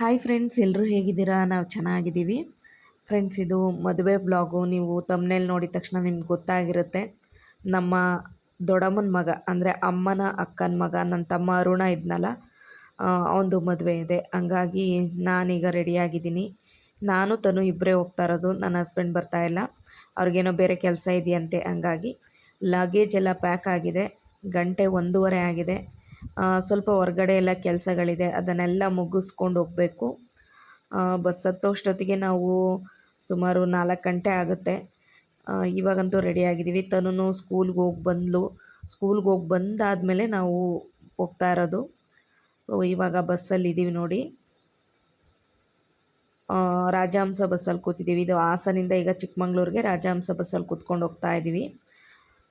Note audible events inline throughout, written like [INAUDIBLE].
Hi friends ಎಲ್ಲರೂ ಹೇಗಿದ್ದೀರಾ? ನಾವು ಚೆನ್ನಾಗಿದ್ದೀವಿ. ಫ್ರೆಂಡ್ಸ್ ಇದು ಮದುವೆ ಬ್ಲಾಗು ನೀವು ತಮ್ಮನೇಲಿ ನೋಡಿದ ತಕ್ಷಣ ನಿಮ್ಗೆ ಗೊತ್ತಾಗಿರುತ್ತೆ. ನಮ್ಮ ದೊಡ್ಡಮ್ಮನ ಮಗ, ಅಂದರೆ ಅಮ್ಮನ ಅಕ್ಕನ ಮಗ, ನನ್ನ ತಮ್ಮ ಅರುಣ ಇದ್ನಲ್ಲ ಅವನದು ಮದುವೆ ಇದೆ. ಹಂಗಾಗಿ ನಾನೀಗ ರೆಡಿಯಾಗಿದ್ದೀನಿ ನಾನು, ತನು ಇಬ್ಬರೇ ಹೋಗ್ತಾ ಇರೋದು. ನನ್ನ ಹಸ್ಬೆಂಡ್ ಬರ್ತಾ ಇಲ್ಲ. ಅವ್ರಿಗೇನೋ ಬೇರೆ ಕೆಲಸ ಇದೆಯಂತೆ. ಹಂಗಾಗಿ ಲಗೇಜ್ ಎಲ್ಲ ಪ್ಯಾಕ್ ಆಗಿದೆ. ಗಂಟೆ ಒಂದೂವರೆ ಆಗಿದೆ. ಸ್ವಲ್ಪ ಹೊರಗಡೆ ಎಲ್ಲ ಕೆಲಸಗಳಿದೆ, ಅದನ್ನೆಲ್ಲ ಮುಗಿಸ್ಕೊಂಡು ಹೋಗಬೇಕು. ಬಸ್ ಹತ್ತೋಷ್ಟೊತ್ತಿಗೆ ನಾವು ಸುಮಾರು ನಾಲ್ಕು ಗಂಟೆ ಆಗುತ್ತೆ. ಇವಾಗಂತೂ ರೆಡಿಯಾಗಿದ್ದೀವಿ ತನು ಸ್ಕೂಲ್ಗೆ ಹೋಗಿ ಬಂದ್ಲು. ಸ್ಕೂಲ್ಗೆ ಹೋಗಿ ಬಂದಾದಮೇಲೆ ನಾವು ಹೋಗ್ತಾ ಇರೋದು. ಇವಾಗ ಬಸ್ಸಲ್ಲಿ ಇದ್ದೀವಿ ನೋಡಿ. ರಾಜಹಂಸ ಬಸ್ಸಲ್ಲಿ ಕೂತಿದ್ದೀವಿ. ಇದು ಹಾಸನಿಂದ ಈಗ ಚಿಕ್ಕಮಂಗ್ಳೂರಿಗೆ ರಾಜಹಂಸ ಬಸ್ಸಲ್ಲಿ ಕೂತ್ಕೊಂಡು ಹೋಗ್ತಾ ಇದ್ದೀವಿ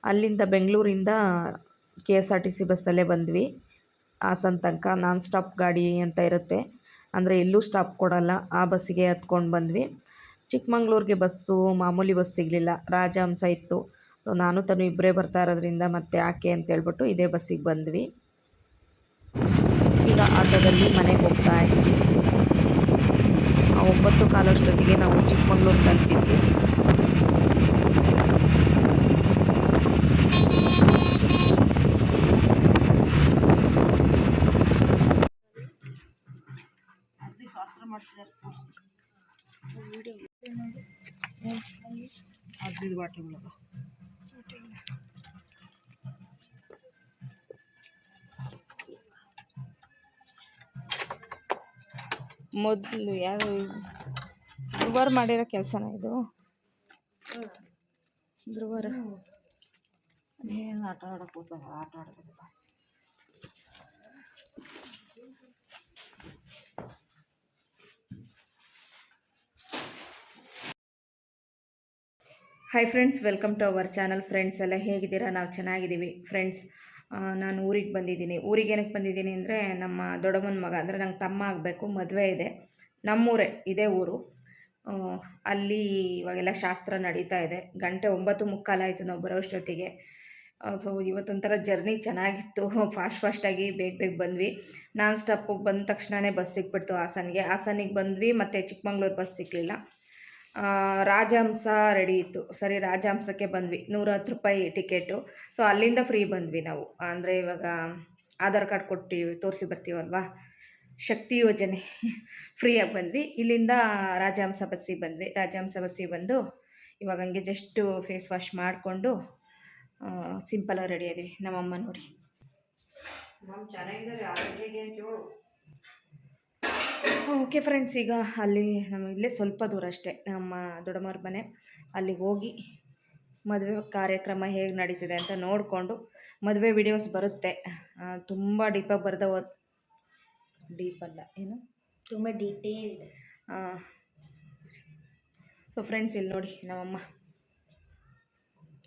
ಅಲ್ಲಿಂದ ಬೆಂಗಳೂರಿಂದ K S R T C ಬಸ್ಸಲ್ಲೇ ಬಂದ್ವಿ. ಹಾಸನ ತನಕ ನಾನ್ ಸ್ಟಾಪ್ ಗಾಡಿ ಅಂತ ಇರುತ್ತೆ. ಅಂದರೆ ಎಲ್ಲೂ ಸ್ಟಾಪ್ ಕೊಡಲ್ಲ. ಆ ಬಸ್ಸಿಗೆ ಹತ್ಕೊಂಡು ಬಂದ್ವಿ. ಚಿಕ್ಕಮಂಗ್ಳೂರಿಗೆ ಬಸ್ಸು, ಮಾಮೂಲಿ ಬಸ್ ಸಿಗಲಿಲ್ಲ. ರಾಜಹಂಸ ಇತ್ತು. ಸೊ ನಾನು ತನು ಇಬ್ಬರೇ ಬರ್ತಾ ಇರೋದ್ರಿಂದ ಮತ್ತೆ ಯಾಕೆ ಅಂತ ಹೇಳ್ಬಿಟ್ಟು ಇದೇ ಬಸ್ಸಿಗೆ ಬಂದ್ವಿ. ಈಗ ಆಟೋದಲ್ಲಿ ಮನೆಗೆ ಹೋಗ್ತಾ ಇದ್ವಿ. ಒಂಬತ್ತು ಕಾಲಷ್ಟೊತ್ತಿಗೆ ನಾವು ಚಿಕ್ಕಮಂಗ್ಳೂರು ತಲುಪಿದ್ವಿ. ಬಾಟ್ಲಿಗಳು ಮೊದಲು ಯಾರು ಧ್ರುವರ್ ಮಾಡಿರೋ ಕೆಲಸನ ಇದು? ಧ್ರುವರ್. ಏನು ಆಟ ಆಡಕ್ಕೆ ಹೋಗ್ತಾರೆ ಆಟ ಆಡೋದು hi friends welcome to our channel friends ಎಲ್ಲ ಹೇಗಿದ್ದೀರಾ? ನಾವು ಚೆನ್ನಾಗಿದ್ದೀವಿ. ಫ್ರೆಂಡ್ಸ್ ನಾನು ಊರಿಗೆ ಬಂದಿದ್ದೀನಿ. ಊರಿಗೆ ಏನಕ್ಕೆ ಬಂದಿದ್ದೀನಿ ಅಂದರೆ, ನಮ್ಮ ದೊಡ್ಡಮ್ಮನ ಮಗ, ಅಂದರೆ ನಂಗೆ ತಮ್ಮ ಆಗಬೇಕು, ಮದುವೆ ಇದೆ. ನಮ್ಮೂರೇ, ಇದೇ ಊರು. ಅಲ್ಲಿ ಇವಾಗೆಲ್ಲ ಶಾಸ್ತ್ರ ನಡೀತಾ ಇದೆ. ಗಂಟೆ ಒಂಬತ್ತು ಮುಕ್ಕಾಲಾಯಿತು ನಾವು ಬರೋಷ್ಟೊತ್ತಿಗೆ ಸೊ ಇವತ್ತೊಂಥರ ಜರ್ನಿ ಚೆನ್ನಾಗಿತ್ತು. ಫಾಸ್ಟ್ ಫಾಸ್ಟಾಗಿ ಬೇಗ ಬೇಗ ಬಂದ್ವಿ. ನಾನ್ ಸ್ಟಾಪ್ ಬಂದ ತಕ್ಷಣವೇ ಬಸ್ ಸಿಕ್ಬಿಡ್ತು ಹಾಸನಿಗೆ. ಹಾಸನಿಗೆ ಬಂದ್ವಿ, ಮತ್ತು ಚಿಕ್ಕಮಂಗ್ಳೂರು ಬಸ್ ಸಿಕ್ಕಲಿಲ್ಲ ರಾಜಹಂಸ ರೆಡಿ ಇತ್ತು. ಸರಿ, ರಾಜಹಂಸಕ್ಕೆ ಬಂದ್ವಿ. ನೂರ ಹತ್ತು ರೂಪಾಯಿ ಟಿಕೆಟು. ಸೊ ಅಲ್ಲಿಂದ ಫ್ರೀ ಬಂದ್ವಿ ನಾವು. ಅಂದರೆ ಇವಾಗ ಆಧಾರ್ ಕಾರ್ಡ್ ಕೊಟ್ಟು ತೋರಿಸಿ ಬರ್ತೀವಲ್ವಾ? ಶಕ್ತಿ ಯೋಜನೆ. [LAUGHS] ಫ್ರೀಯಾಗಿ ಬಂದ್ವಿ. ಇಲ್ಲಿಂದ ರಾಜಹಂಸ ಬಸ್ಸಿಗೆ ಬಂದ್ವಿ. ರಾಜಹಂಸ ಬಸ್ಸಿಗೆ ಬಂದು ಇವಾಗ ಹಂಗೆ ಜಸ್ಟು ಫೇಸ್ ವಾಶ್ ಮಾಡಿಕೊಂಡು ಸಿಂಪಲಾಗಿ ರೆಡಿ ಆದ್ವಿ ನಮ್ಮಮ್ಮ ನೋಡಿ. ನಮ್ಮ ಚೆನ್ನಾಗಿದ್ದಾರೆ. ಆರೋಗ್ಯಗೆ ಅಂತೇಳು ಓಕೆ ಫ್ರೆಂಡ್ಸ್ ಈಗ ಅಲ್ಲಿ ನಮ್ಮ ಇಲ್ಲೇ ಸ್ವಲ್ಪ ದೂರ ಅಷ್ಟೇ ನಮ್ಮ ದೊಡ್ಡಮ್ಮವ್ರ ಮನೆ. ಅಲ್ಲಿಗೆ ಹೋಗಿ ಮದುವೆ ಕಾರ್ಯಕ್ರಮ ಹೇಗೆ ನಡೀತಿದೆ ಅಂತ ನೋಡಿಕೊಂಡು ಮದುವೆ ವಿಡಿಯೋಸ್ ಬರುತ್ತೆ. ತುಂಬ ಡೀಪಾಗಿ ಬರ್ದ ಡೀಪ್ ಅಲ್ಲ ಏನು? ತುಂಬ ಡೀಟೇಲ್ ಸೊ ಫ್ರೆಂಡ್ಸ್ ಇಲ್ಲಿ ನೋಡಿ ನಮ್ಮಮ್ಮ.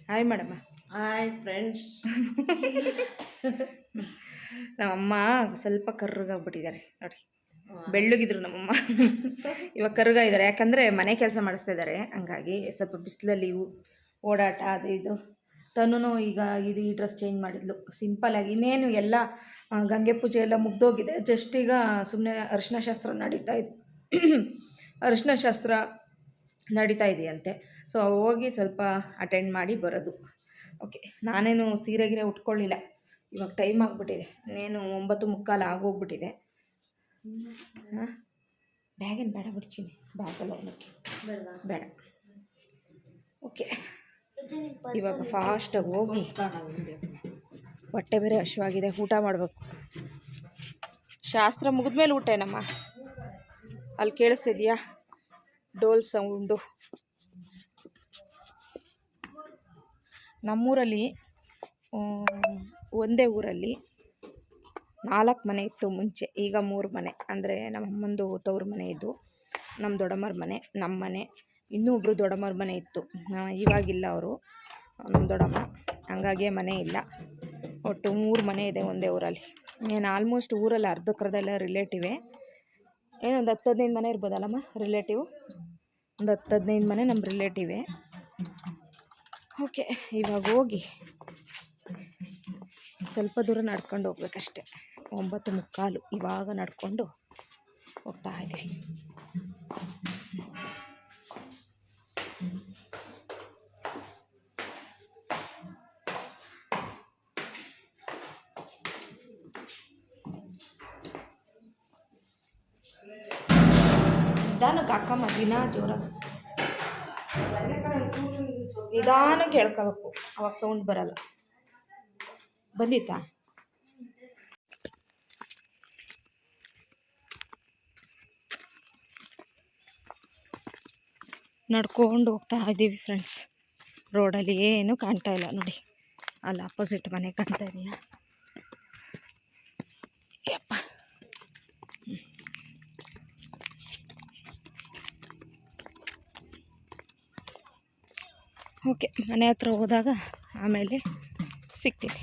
ಹಾಯ್ ಮೇಡಮ್ಮ ಹಾಯ್ ಫ್ರೆಂಡ್ಸ್ ನಮ್ಮಮ್ಮ ಸ್ವಲ್ಪ ಕರ್ರಗಾಗ್ಬಿಟ್ಟಿದ್ದಾರೆ ನೋಡಿ. ಬೆಳ್ಳಗಿದ್ರು ನಮ್ಮಮ್ಮ. [LAUGHS] ಇವಾಗ ಕರುಗ ಇದ್ದಾರೆ ಯಾಕಂದರೆ ಮನೆ ಕೆಲಸ ಮಾಡಿಸ್ತಾ ಇದ್ದಾರೆ ಹಂಗಾಗಿ ಸ್ವಲ್ಪ ಬಿಸಿಲಲ್ಲಿ ಓಡಾಟ ಅದು ಇದು. ತನು ಈಗ ಇದು ಈ ಡ್ರೆಸ್ ಚೇಂಜ್ ಮಾಡಿದ್ಲು. ಸಿಂಪಲ್ಲಾಗಿ ಇನ್ನೇನು ಎಲ್ಲ ಗಂಗೆ ಪೂಜೆ ಎಲ್ಲ ಮುಗ್ದೋಗಿದೆ. ಜಸ್ಟ್ ಈಗ ಸುಮ್ಮನೆ ಅರಿಶಿನ ಶಾಸ್ತ್ರ ನಡೀತಾ ಇದೆ [COUGHS] ಅರಿಶಿನ ಶಾಸ್ತ್ರ ನಡೀತಾ ಇದೆಯಂತೆ. ಸೊ ಹೋಗಿ ಸ್ವಲ್ಪ ಅಟೆಂಡ್ ಮಾಡಿ ಬರೋದು. ಓಕೆ ನಾನೇನು ಸೀರೆ ಗಿರೆ ಉಟ್ಕೊಳ್ಳಿಲ್ಲ ಇವಾಗ ಟೈಮ್ ಆಗಿಬಿಟ್ಟಿದೆ. ಇನ್ನೇನು ಒಂಬತ್ತು ಮುಕ್ಕಾಲು ಆಗೋಗ್ಬಿಟ್ಟಿದೆ. ಹಾಂ? ಬ್ಯಾಗೇನು ಬೇಡ, ಬಿಡ್ತೀನಿ. ಬ್ಯಾಗಲ್ಲ ಅವನಕ್ಕೆ ಬೇಡವಾ ಬೇಡ. ಓಕೆ. ಇವಾಗ ಫಾಸ್ಟಾಗಿ ಹೋಗಿ. ಹೊಟ್ಟೆ ಬೇರೆ ಹಶ್ವಾಗಿದೆ ಊಟ ಮಾಡಬೇಕು. ಶಾಸ್ತ್ರ ಮುಗಿದ್ಮೇಲೆ ಊಟ ಏನಮ್ಮ? ಅಲ್ಲಿ ಕೇಳಿಸ್ತಿದ್ಯಾ? ಡೋಲ್ ಸೌಂಡು. ನಮ್ಮೂರಲ್ಲಿ ಒಂದೇ ಊರಲ್ಲಿ ನಾಲ್ಕು ಮನೆ ಇತ್ತು ಮುಂಚೆ, ಈಗ ಮೂರು ಮನೆ. ಅಂದರೆ ನಮ್ಮ ಅಮ್ಮಂದು ತವ್ರ ಮನೆ ಇದು ನಮ್ಮ ದೊಡ್ಡಮ್ಮರ ಮನೆ ನಮ್ಮ ಮನೆ. ಇನ್ನೂ ಒಬ್ಬರು ದೊಡ್ಡಮ್ಮರ ಮನೆ ಇತ್ತು. ಇವಾಗಿಲ್ಲ ಅವರು. ನಮ್ಮ ದೊಡ್ಡಮ್ಮ ಹಂಗಾಗಿ ಮನೆ ಇಲ್ಲ. ಒಟ್ಟು ಮೂರು ಮನೆ ಇದೆ ಒಂದೇ ಊರಲ್ಲಿ. ಏನು ಆಲ್ಮೋಸ್ಟ್ ಊರಲ್ಲಿ ಅರ್ಧಕ್ಕರ್ಧೆಲ್ಲ ರಿಲೇಟಿವೇ ಏನೊಂದು ಹತ್ತು ಹದಿನೈದು ಮನೆ ಇರ್ಬೋದಲ್ಲಮ್ಮ ರಿಲೇಟಿವ್ ಒಂದು ಹತ್ತು ಹದಿನೈದು ಮನೆ ನಮ್ಮ ರಿಲೇಟಿವೇ ಓಕೆ ಇವಾಗ ಹೋಗಿ. ಸ್ವಲ್ಪ ದೂರ ನಡ್ಕೊಂಡು ಹೋಗ್ಬೇಕಷ್ಟೆ. ಒಂಬತ್ತು ಮುಕ್ಕಾಲು ಇವಾಗ ನಡ್ಕೊಂಡು ಹೋಗ್ತಾ ಇದ್ದೀವಿ ನಿಧಾನಕ್ಕೆ ಹಾಕಮ್ಮ ದಿನ ಜೋರ. ನಿಧಾನಕ್ಕೆ ಹೇಳ್ಕೋಬೇಕು ಅವಾಗ ಸೌಂಡ್ ಬರಲ್ಲ. ಬಂದಿತ್ತಾ? ನಡ್ಕೊಂಡು ಹೋಗ್ತಾ ಇದ್ದೀವಿ ಫ್ರೆಂಡ್ಸ್ ರೋಡಲ್ಲಿ ಏನೂ ಕಾಣ್ತಾ ಇಲ್ಲ ನೋಡಿ. ಅಲ್ಲಿ ಅಪೋಸಿಟ್ ಮನೆ ಕಾಣ್ತಾ ಇದೆಯಾ? ಯಪ್ಪ. ಓಕೆ ಮನೆ ಹತ್ರ ಹೋದಾಗ ಆಮೇಲೆ ಸಿಗ್ತೀನಿ.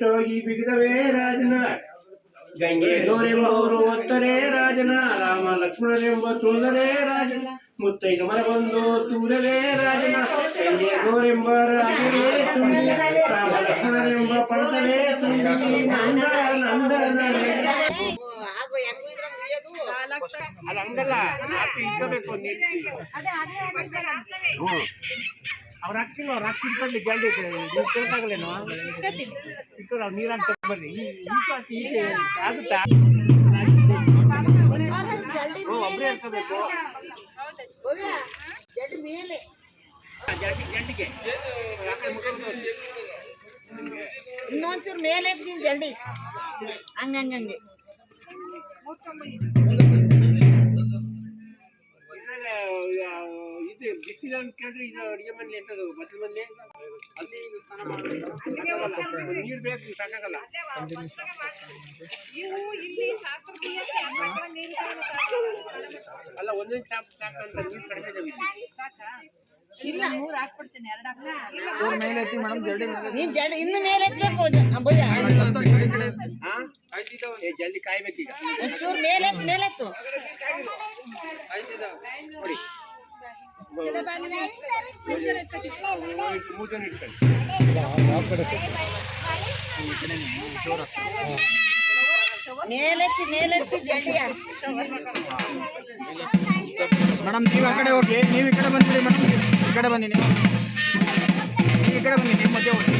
ಕೆಟ್ಟೋಗಿ ಬಿಗಿದವೇ ರಾಜನ. ಗಂಗೆ ಗೌರೆಂಬವರು ಒತ್ತರೆ ರಾಜನ. ರಾಮ ಲಕ್ಷ್ಮಣರೆಂಬ ತುಳಿದರೆ ರಾಜನ. ಮುತ್ತೈದು ಮರ ಬಂದು ತೂರವೇ ರಾಜನ. ಗಂಗೆ ಗೌರೆಂಬ ರಾಜನೇ ತುಂಬಿ ರಾಮ ಲಕ್ಷ್ಮಣರೆಂಬ ಪಣತವೇ ತುಂಬಿ ನಂದ ನಂದನವೇ ಅಲ್ಲ ಹಂಗಲ್ಲ ಇಕ್ಕಬೇಕು ನೀರು ಅವ್ರು ಹಾಕ್ತಿಲ್ಲ ಅವ್ರು ಹಾಕ್ತಿರ್ಕೊಳ್ಳಿ ಜಲ್ದಿ ನೀವು ಕೇಳ್ತಾಗಲೇನು ಇಟ್ಟು ಅವ್ರು ನೀರು ಹಾಕ್ತಾರೆ ಬರ್ರಿ ಆಗುತ್ತಾ? ಮುಖ ನೋಡಿ. ಇನ್ನೊಂಚೂರು ಮೇಲೆ ನೀನ್ ಜಲ್ದಿ. ಹಂಗ ಹಂಗಂಗೆ ಇದು ಬಿಸಿಲ ಅಂತ ಕೇಳಿದ್ರೆ ಇದು ಅಡುಗೆ ಮನೆ ಎಂತದು ಬಚ್ಚಲ ಮನೆ. ಅಲ್ಲಿ ನೀರು ಬೇಕು ಸಾಕಾಗಲ್ಲ ಅಲ್ಲ ಒಂದೊಂದು ಚಾಪ್ ಸಾಕಂತ ನೀರು ಕಡಿಮೆ ಇಲ್ಲಿ. ನೀನ್ ಜಲ್ದಿ ಇನ್ನು ಮೇಲೆ ಎತ್ತಬೇಕು ಅಬ್ಬಯ್ಯ ಹಾ? ಏ, ಜಲ್ದಿ ಕಾಯ್ಬೇಕೀಗ ಒಂಚೂರು ಮೇಲೆ ಎತ್ತು ಮೇಲೆ ಎತ್ತು ನೋಡಿ ಮೂರು ಜನ ಇಟ್ಕೊಳ್ಳಿ ಮೇಲೆತ್ತಿ ಮೇಲೆತ್ತಿ ಜಡಿಯ ಮೇಡಮ್ ನೀವು ಆ ಕಡೆ ಹೋಗಿ ನೀವು ಈ ಕಡೆ ಬಂದ್ಬಿಡಿ ಮೇಡಮ್ ಕಡೆ ಬನ್ನಿ ನೀವು ನೀವು ಈ ಕಡೆ ಬನ್ನಿ ನೀವು ಮಧ್ಯೆ ಹೋಗಿ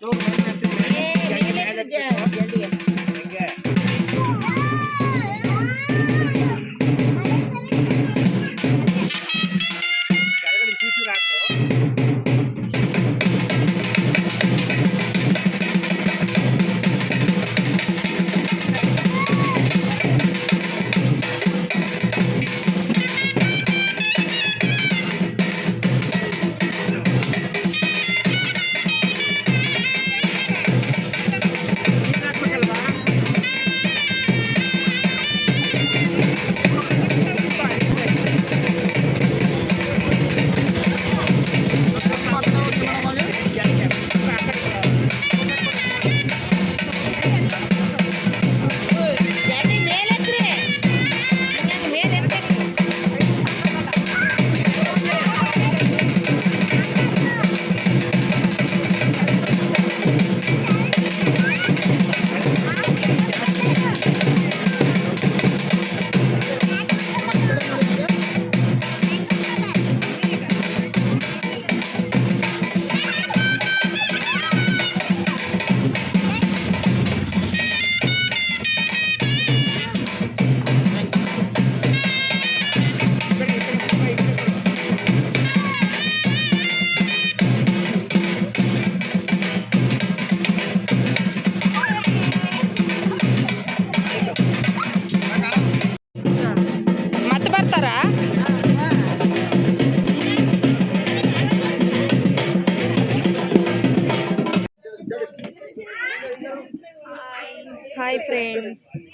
ಚೂರು ಮೇಲೆ ಎತ್ತಿದ್ರೆ ಮೇಲೆತ್ತಿ ಜಲ್ದಿಯ ಹಿಂಗೆ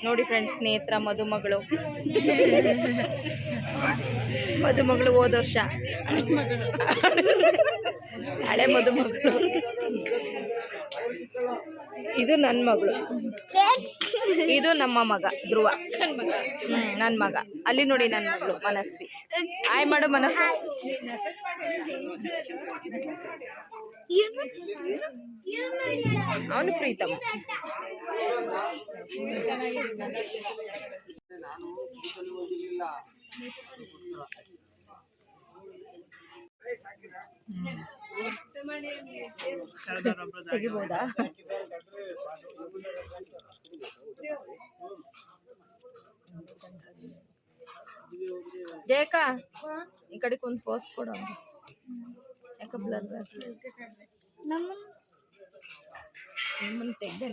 ನೋಡಿ ಫ್ರೆಂಡ್ಸ್ ಸ್ನೇಹಿತರ ಮದುಮಗಳು. ಮದುಮಗಳು ಹೋದ ವರ್ಷ. ಹಳೆ ಮದುಮಗಳು. ಇದು ನನ್ನ ಮಗಳು. ಇದು ನಮ್ಮ ಮಗ, ಧ್ರುವ. ನನ್ನ ಮಗ. ಅಲ್ಲಿ ನೋಡಿ ನನ್ನ ಮಗಳು, ಮನಸ್ವಿ. ಆಯ್ ಮಾಡು ಮನಸ್ವಿ ಅವನು ಪ್ರೀತಮ್. ತೆಗಿಬೋದಾ? ಜಯಕ ಈ ಕಡೆಗೆ ಒಂದು ಪೋಸ್ ಕೊಡ ಯಾಕ ಬ್ಲರ್ ನಿಮ್ಮನ್ನು ತೆಗ್ದೆ.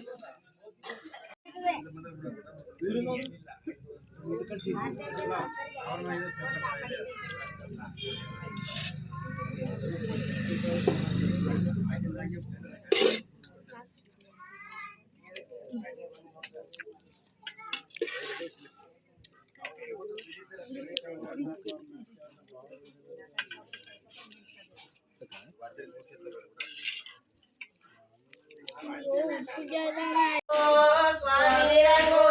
Oh, Swami,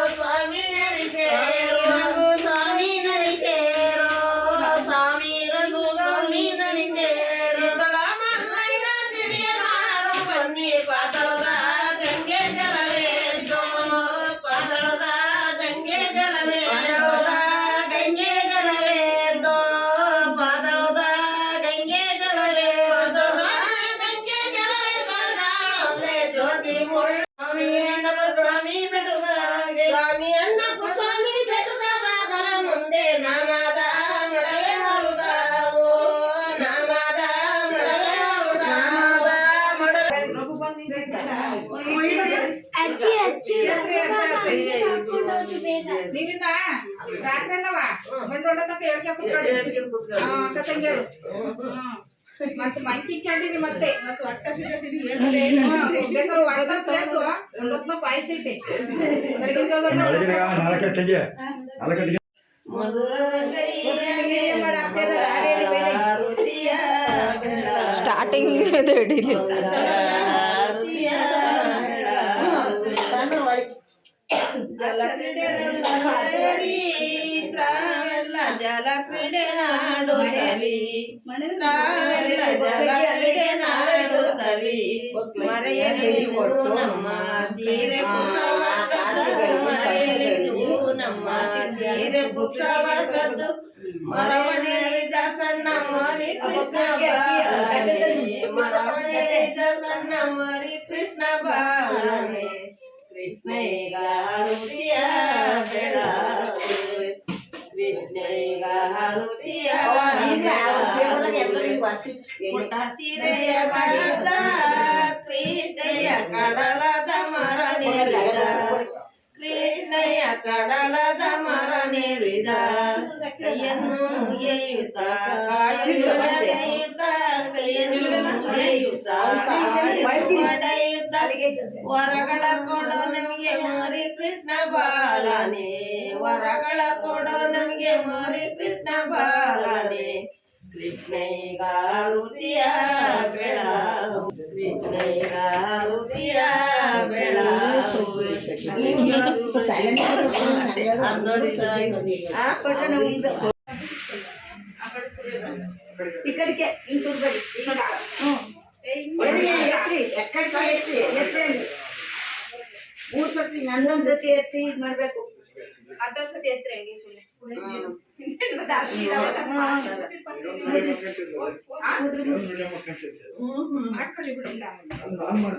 ನೀವಿನ್ನ ರಾತ್ರಿ ಅಲ್ಲವ ಬಂಡೋಳ ತನಕ ಹೇಳ್ಕೆ ಕೂತ್ಕೊಳ್ಳಿ ತಂಗಿಯರು. ಮತ್ತೆ ಮಂಕಿ ಚಂಡಿರಿ ಮತ್ತೆ ಮತ್ತೆ ಒಟ್ಟ ಸಿಗತ್ತೀವಿ ಬೇಕಾದ್ರೆ ಒಟ್ಟ ಸೇರ್ತು ಒಂದ್ ಹೊತ್ನ ಪಾಯಸ ಐತೆ ಸ್ಟಾರ್ಟಿಂಗ್ ಜಾವದಾಗ ಬೆಳಗಿನ ನಾಲ್ಕು ಗಂಟೆಗೆ ನಾಲ್ಕು ಗಂಟೆಗೆ ಸ್ಟಾರ್ಟಿಂಗ್ ಹಿಡೀಲಿ ಜಲ ಕ್ರೀಡೆ ನಾಡುತ್ತಲಿ ನಾವೆಲ್ಲ ಜಲ ಕ್ರೀಡೆ ನಾಡುತ್ತಲಿ ಮರೆಯಲಿ ಕೊಟ್ಟು ನಮ್ಮ ತೀರೆ ಪುಕ್ಕವ ಕದ್ದು ಮರೆಯಲಿ ನೀವು ನಮ್ಮ ತೀರೆ ಪುಕ್ಕವ ಕದ್ದು ಮರವನೇರಿದ ಸಣ್ಣ ಮರಿ ಕೃಷ್ಣ ಬಾಲನೆ ಮರವನೇರಿದ ಸಣ್ಣ ಮರಿ ಕೃಷ್ಣ ಬಾಲನೆ ಕೃಷ್ಣ ಈಗ ಹರುತಿಯ ಬೆಳಗುವೆ ಕೃಷ್ಣ ಈಗ ಹರುತಿಯ ತೀರೆಯ ಕಡದ ಕೃಷ್ಣಯ್ಯ ಕಡಲದ ಮರ ನೆರಿದ ಕೃಷ್ಣಯ್ಯ ಕಡಲದ ಮರ ನೀರಿದ ಕೈಯನ್ನು ಎಯುತ್ತ ಕಾಯನ್ನು ವರಗಳ ಕೊಡೋ ನಮಗೆ ಮರಿ ಕೃಷ್ಣ ಬಾಲನೆ, ವರಗಳ ಕೊಡೋ ನಮಗೆ ಮರಿ ಕೃಷ್ಣ ಬಾಲನೆ. ಕೃಷ್ಣೈಗ ರುತಿಯ ಬೆಳ ಕೃಷ್ಣೈಗ ರುತಿಯ ಬೆಳ ಆ ಪಟ್ಟಣ ಇಕ್ಕಡಿಗೆ ಇಂತ ಮೂರ್ ಸತಿ ನಂದೊಂದ್ ಸತಿ ಎತ್ತಿ ಇದ್ ಮಾಡ್ಬೇಕು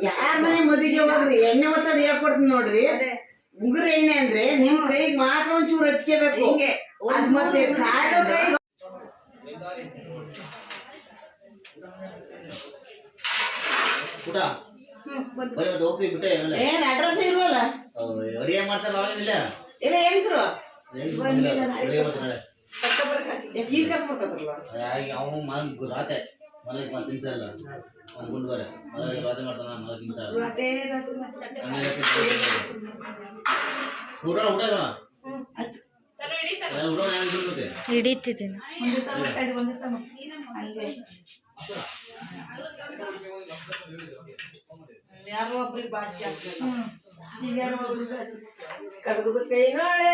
ಯಾರ ಮನೆ ಮದುವೆಗೆ ಹೋಗ್ರಿ ಎಣ್ಣೆ ಒತ್ತದ ಹೇಳ್ಕೊಡ್ತೀನಿ ನೋಡ್ರಿ. ಉಗುರು ಎಣ್ಣೆ ಅಂದ್ರೆ ನಿಮ್ ಕೈಗೆ ಮಾತ್ರ ಒಂಚೂರು ಹಚ್ಕೋಬೇಕು. ಅದ್ ಮತ್ತೆ ಕಾಲು ಕೈ ಪುಟ ಬರೀ ಒಂದು ಹೋಗ್ರಿ ಬಿಟ್ಟೆ ಏನ್ ಅಡ್ರೆಸ್ ಇಲ್ವಲ್ಲ? ಅಡಿಗೆ ಮಾಡ್ತಾರೆ ಏನ ಹೆಂಗ್ಸ್ರು ಈಗ ಕರ್ಕೊಟ್ಟದ್ರಲ್ಲ ಅವನು ರಾತೆ ಮಲಗ ಮಾಡಿ ತಿನ್ಸ ಇಲ್ಲ. ಒಂದು ಗುಂಡು ಬರೆ ಮಲಗಿ ಮಾಡ್ತಾನ. ಮಲಗಿ ತಿನ್ಸ ಊಟ ಊಟ ಇಲ್ಲ ಹಿಡಿತಿದ್ದೀನಿ. ಯಾರೋ ಒಬ್ರಿಗೆ ಬಾಚಿ ಕಡಗದ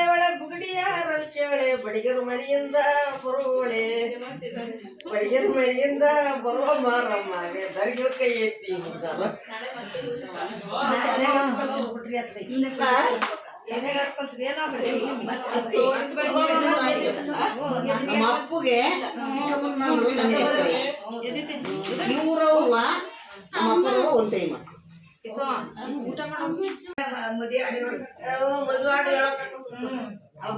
ಒಳ ಬುಗಡಿಯ ರವಿಚೇಳೆ ಬಡಿಗರ ಮರಿಯಿಂದ ಬರುವಳೆ ಬಡಿಗರ ಮರಿಯಿಂದ ಬರುವ ಮಾರಮ್ಮ ದರ್ಗಿನ ಕೈ ಎತ್ತಿ ನಮ್ಮ ಅಪ್ಪಗೆ ಚಿಕ್ಕಪ್ಪನ ಮಗಳು ಊಟ ಇರ್ತಾರೆ. ಇವ್ರವ್ವ ಆಡಿ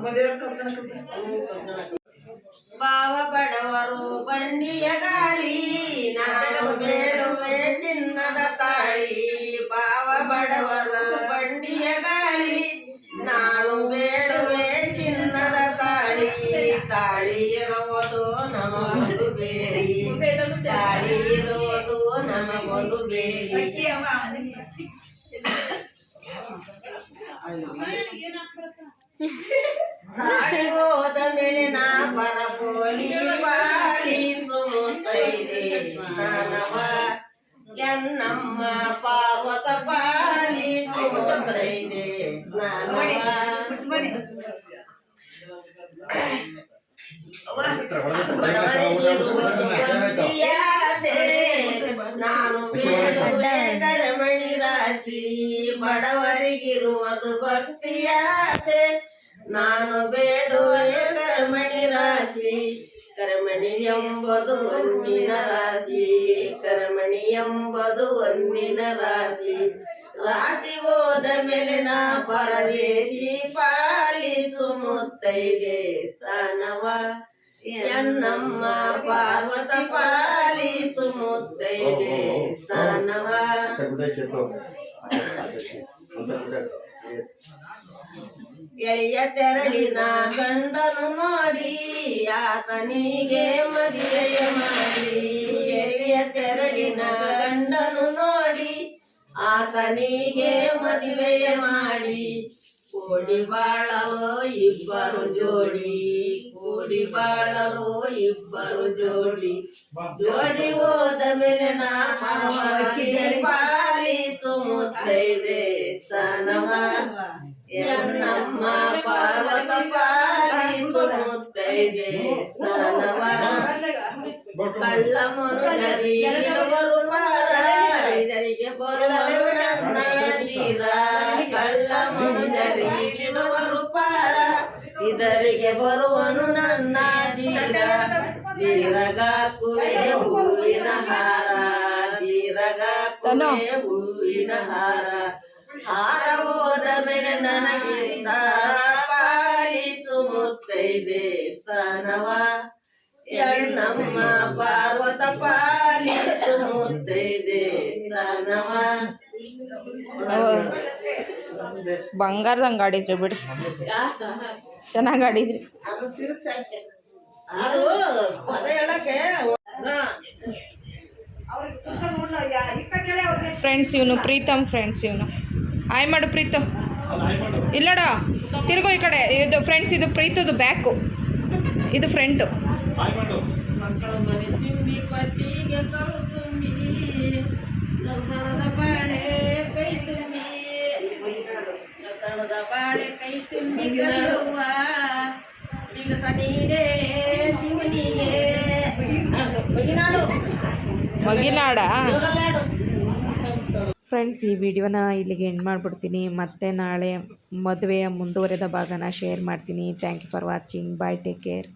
ಮದುವೆ ಒಂದೇ ಮಗ ಬಾವ ಬಡವರು ಬಂಡಿಯ ಗಾಳಿ ನಾನು ಬೇಡುವೆ ಚಿನ್ನದ ತಾಳಿ. ಬಾವ ಬಡವರ ಬಂಡಿಯ ಗಾಳಿ ನಾನು ಬೇಡುವೆ ಚಿನ್ನದ ತಾಳಿ. ತಾಳಿ ಇರುವುದು ನಮಗೊಂದು ಬೇರಿ ತಾಳಿ ಇರುವುದು ನಮಗೊಂದು ಬೇರಿ ನಾನು ಕರಮಣಿ ರಾಶಿ ಬಡವರಿಗಿರುವುದು ಭಕ್ತಿಯಾತೆ ನಾನು ಬೇಡುವೆ ಕರ್ಮಣಿ ರಾಶಿ ಕರ್ಮಣಿ ಎಂಬುದು ಒಂದಿನ ರಾಶಿ ಕರ್ಮಣಿ ಎಂಬುದು ಹೊನ್ನಿನ ರಾಶಿ. ರಾಶಿ ಹೋದ ಮೇಲೆ ನಾ ಪರದೇಶಿ ಪಾಲಿಸು ಮುತ್ತೈದೆ ಸ್ಥಾನವ ಎನ್ನಮ್ಮ ಪಾರ್ವತ ಪಾಲಿಸು ಮುತ್ತೈದೆ ಸ್ಥಾನವ ಎಳೆಯ ತೆರಳಿನ ಗಂಡನು ನೋಡಿ, ಆತನಿಗೆ ಮದುವೆಯ ಮಾಡಿ. ಎಳೆಯ ತೆರಳಿನ ಗಂಡನು ನೋಡಿ ಆತನಿಗೆ ಮದುವೆಯ ಮಾಡಿ, ಕೋಡಿ ಬಾಳಲು ಇಬ್ಬರು ಜೋಡಿ, ಕೋಡಿ ಬಾಳಲು ಇಬ್ಬರು ಜೋಡಿ. ಜೋಡಿ ಹೋದ ಮೇಲೆ ನಾ ಸುಮುತ್ತೈದೆ ಸನವ. ಎನ್ನಮ್ಮ ಪಾರ್ವತ ಪಾಲಿಸು ಮುತ್ತೈದೆ ಸನವ. ಕಳ್ಳ ಮನುಜರಿ ಇದರಿಗೆ ಬರುವರು ನನ್ನ ಕಳ್ಳ ಮನುಜರಿ ಇಡುವರು ಪಾರ. ಇದರಿಗೆ ಬರುವನು ನನ್ನ ತೀರ ತೀರಗಾಕುವೆ ಹೂವಿನ ಹಾರ. ತೀರಗಾಕುವೆ ಹೂವಿನ ಹಾರ. ಹಾರ ಹೋದ ಮೇಲೆ ನನಗಿಂದ ಪಾಲಿಸು ಮುತ್ತೈದೆ ಸ್ಥಾನವ ಎನ್ನಮ್ಮ ಪಾರ್ವತ ಪಾಲಿಸು ಮುತ್ತೈದೆ ಬಂಗಾರದಂಗ ಆಡಿದ್ರಿ ಬಿಡಿ. ಚೆನ್ನಾಗಿ ಆಡಿದ್ರಿ. ಅದು ತಿರುಗ್ಸಾಕೆ. ಅದು ಪದ ಹೇಳಕ್ಕೆ ಫ್ರೆಂಡ್ಸ್ ಇವನು ಪ್ರೀತಮ್ ಫ್ರೆಂಡ್ಸ್ ಇವನು. ಆಯ್ ಮಾಡು ಪ್ರೀತು. ಇಲ್ಲಡ ತಿರುಗು ಈ ಕಡೆ. ಇದು ಫ್ರೆಂಡ್ಸ್ ಇದು ಪ್ರೀತದು ಬ್ಯಾಕು ಇದು ಫ್ರಂಟು ಮಕ್ಕಳ ಮನೆ ತುಂಬಿ ಪಟ್ಟಿಗೆ ಕರು ತುಂಬಿ ಲಕ್ಷಣದ ಬಾಳೆ ಕೈ ತುಂಬಿ ಲಕ್ಷಣದ ಬಾಳೆ ಕೈ ತುಂಬಿ ಕಲ್ಲುವ ಬಿಗಸ ನೀಡೇಳೆ ಶಿವನಿಗೆ ಬಗಿನಾಡು ಮಗಿನಾಡ ಫ್ರೆಂಡ್ಸ್ ಈ ವಿಡಿಯೋನ ಇಲ್ಲಿಗೆ ಎಂಡ್ ಮಾಡಿಬಿಡ್ತೀನಿ. ಮತ್ತೆ ನಾಳೆ ಮದುವೆಯ ಮುಂದುವರೆದ ಭಾಗನ ಶೇರ್ ಮಾಡ್ತೀನಿ. Thank you for watching bye take care